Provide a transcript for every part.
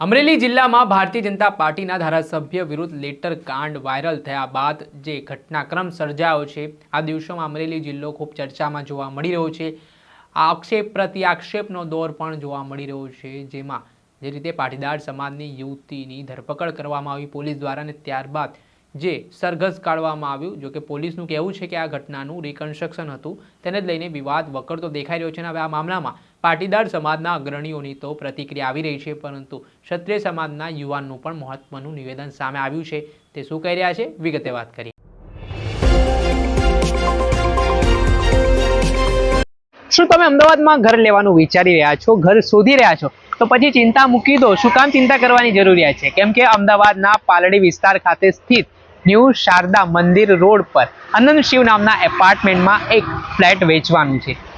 અમરેલી જિલ્લામાં ભારતીય જનતા પાર્ટીના ધારાસભ્ય વિરુદ્ધ લેટર કાંડ વાયરલ થયા બાદ જે ઘટનાક્રમ સર્જાયો છે, આ દિવસોમાં અમરેલી જિલ્લો ખૂબ ચર્ચામાં જોવા મળી રહ્યો છે. આ આક્ષેપ પ્રતિ આક્ષેપનો દોર પણ જોવા મળી રહ્યો છે, જેમાં જે રીતે પાટીદાર સમાજની યુવતીની ધરપકડ કરવામાં આવી પોલીસ દ્વારા અને ત્યારબાદ જે સરઘસ કાઢવામાં આવ્યું, જો કે પોલીસનું કહેવું છે કે આ ઘટનાનું રિકન્સ્ટ્રક્શન હતું. તેને જ લઈને વિવાદ વકરતો દેખાઈ રહ્યો છે અને હવે આ મામલામાં પાટીદાર સમાજના અગ્રણીઓની તો પ્રતિક્રિયા આવી રહી છે, પરંતુ ક્ષત્રિય સમાજના યુવાનનું પણ મહત્વનું નિવેદન સામે આવ્યું છે. તે શું કહી રહ્યા છે? વિગતે વાત કરી શું તમે અમદાવાદમાં ઘર લેવાનું વિચારી રહ્યા છો, ઘર શોધી રહ્યા છો? તો પછી ચિંતા મૂકી દો. શું કામ ચિંતા કરવાની જરૂરિયાત છે? કેમ કે અમદાવાદના પાલડી વિસ્તાર ખાતે સ્થિત ન્યૂ શારદા મંદિર રોડ પર અનંત શિવ નામના એપાર્ટમેન્ટમાં એક ફ્લેટ વેચવાનું છે.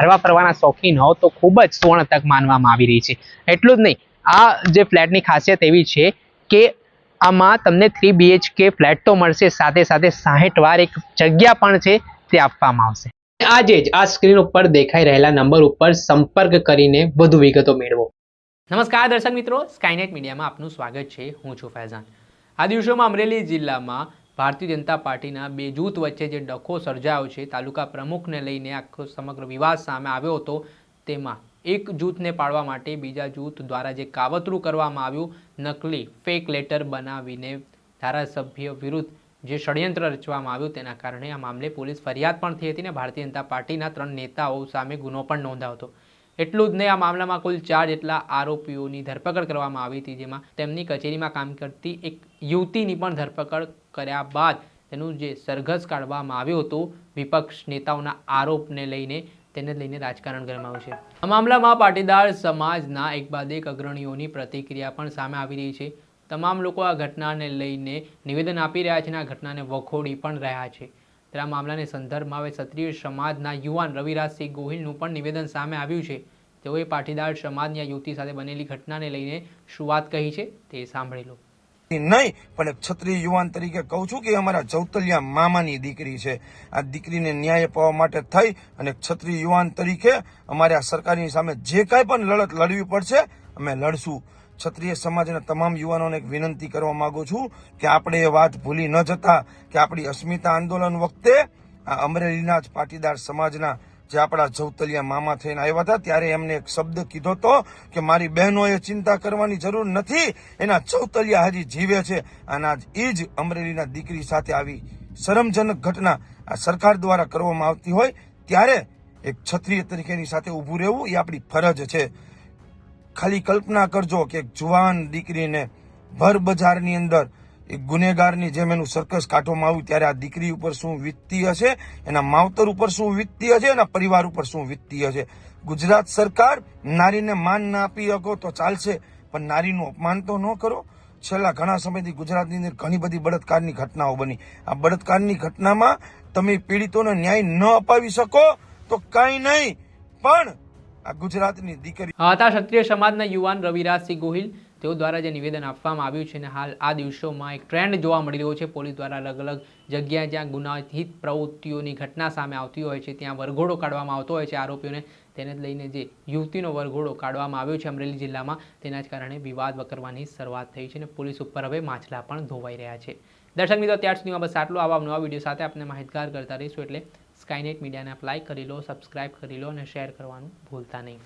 હરવા ફરવાના શોખીન હો તો ખૂબ જ સુવર્ણ તક માનવામાં આવી રહી છે. એટલું જ નહીં આ જે ફ્લેટની ખાસિયત એવી છે કે આમાં તમને થ્રી બીએચકે ફ્લેટ તો મળશે સાથે સાથે સાહીઠ વાર એક જગ્યા પણ છે તે આપવામાં આવશે. આજે જ આ સ્ક્રીન ઉપર દેખાઈ રહેલા નંબર ઉપર સંપર્ક કરીને વધુ વિગતો મેળવો. નમસ્કાર દર્શક મિત્રો સ્કાયનેટ મીડિયામાં આપનું સ્વાગત છે. હું છું ફૈઝાન. આ દિવસોમાં અમરેલી જિલ્લામાં ભારતીય જનતા પાર્ટીના બે જૂથ વચ્ચે જે ડખો સર્જાયો છે, તાલુકા પ્રમુખને લઈને આખો સમગ્ર વિવાદ સામે આવ્યો હતો. તેમાં એક જૂથને પાડવા માટે બીજા જૂથ દ્વારા જે કાવતરું કરવામાં આવ્યું, નકલી ફેક લેટર બનાવીને ધારાસભ્ય વિરુદ્ધ જે ષડયંત્ર રચવામાં આવ્યું, તેના કારણે આ મામલે પોલીસ ફરિયાદ પણ થઈ હતી અને ભારતીય જનતા પાર્ટીના ત્રણ નેતાઓ સામે ગુનો પણ નોંધાયો હતો. એટલું જ નહીં, આ મામલામાં કુલ ચાર જેટલા આરોપીઓની ધરપકડ કરવામાં આવી હતી, જેમાં તેમની કચેરીમાં કામ કરતી એક યુવતીની પણ ધરપકડ કર્યા બાદ તેનું જે સરઘસ કાઢવામાં આવ્યું હતું, વિપક્ષ નેતાઓના આરોપને લઈને, તેને લઈને રાજકારણ ગરમાયું છે. આ મામલામાં પાટીદાર સમાજના એક બાદ એક અગ્રણીઓની પ્રતિક્રિયા પણ સામે આવી રહી છે. તમામ લોકો આ ઘટનાને લઈને નિવેદન આપી રહ્યા છે અને આ ઘટનાને વખોડી પણ રહ્યા છે. ત્યારે આ મામલાને સંદર્ભમાં હવે ક્ષત્રિય સમાજના યુવાન રવિરાજસિંહ ગોહિલનું પણ નિવેદન સામે આવ્યું છે. તેઓએ પાટીદાર સમાજની આ યુવતી સાથે બનેલી ઘટનાને લઈને શું વાત કહી છે તે સાંભળી લો. નહીં, પણ એક છત્રીય યુવાન તરીકે કહું છું કે અમારા ચૌતલિયા મામાની દીકરી છે. આ દીકરીને ન્યાય અપાવવા માટે થઈ અને ક્ષત્રિય યુવાન તરીકે અમારે આ સરકારની સામે જે કાંઈ પણ લડત લડવી પડશે, અમે લડશું. ક્ષત્રિય સમાજના તમામ યુવાનોને એક વિનંતી કરવા માંગુ છું કે આપણે એ વાત ભૂલી ન જતા કે આપણી અસ્મિતા આંદોલન વખતે આ અમરેલીના જ પાટીદાર સમાજના જે આપણા જવતલિયા મામા થઈને આવ્યા હતા, ત્યારે એમને એક શબ્દ કીધો હતો કે મારી બહેનોએ ચિંતા કરવાની જરૂર નથી, એના ચૌતલિયા હજી જીવે છે. અને આજ એ જ અમરેલીના દીકરી સાથે આવી શરમજનક ઘટના આ સરકાર દ્વારા કરવામાં આવતી હોય, ત્યારે એક ક્ષત્રિય તરીકેની સાથે ઊભું રહેવું એ આપણી ફરજ છે. ખાલી કલ્પના કરજો કે એક જુવાન દીકરીને ભર બજારની અંદર એક ગુનેગારની જેમ એનું સર્કસ કાઢવામાં આવ્યું ત્યારે આ દીકરી ઉપર શું વીતતી હશે, એના માવતર ઉપર શું વીતતી હશે, એના પરિવાર ઉપર શું વીતતી હશે? ગુજરાત સરકાર નારીને માન ના આપી શકો તો ચાલશે, પણ નારીનું અપમાન તો ન કરો. છેલ્લા ઘણા સમયથી ગુજરાતની અંદર ઘણી બધી બળાત્કારની ઘટનાઓ બની. આ બળાત્કારની ઘટનામાં તમે પીડિતોને ન્યાય ન અપાવી શકો તો કાંઈ નહીં, પણ આ ગુજરાતની દીકરી હતા ક્ષત્રિય સમાજના યુવાન રવિરાજસિંહ ગોહિલ તેઓ દ્વારા જે નિવેદન આપવામાં આવ્યું છે અને હાલ આ દિવસોમાં એક ટ્રેન્ડ જોવા મળી રહ્યો છે. પોલીસ દ્વારા અલગ અલગ જગ્યાએ જ્યાં ગુનાહિત પ્રવૃત્તિઓની ઘટના સામે આવતી હોય છે, ત્યાં વરઘોડો કાઢવામાં આવતો હોય છે. આરોપીઓને તેને લઈને જે યુવતીનો વરઘોડો કાઢવામાં આવ્યો છે અમરેલી જિલ્લામાં, તેના જ કારણે વિવાદ વકરવાની શરૂઆત થઈ છે અને પોલીસ ઉપર હવે માછલા પણ ધોવાઈ રહ્યા છે. દર્શક મિત્રો, ત્યાર સુધીમાં બસ આટલું. આવા નવા વીડિયો સાથે આપણે માહિતગાર કરતા રહીશું એટલે સ્કાયનેટ મીડિયાને લાઇક કરી લો સબસ્ક્રાઇબ કરી લો અને શેર કરવાનું ભૂલતા નહીં.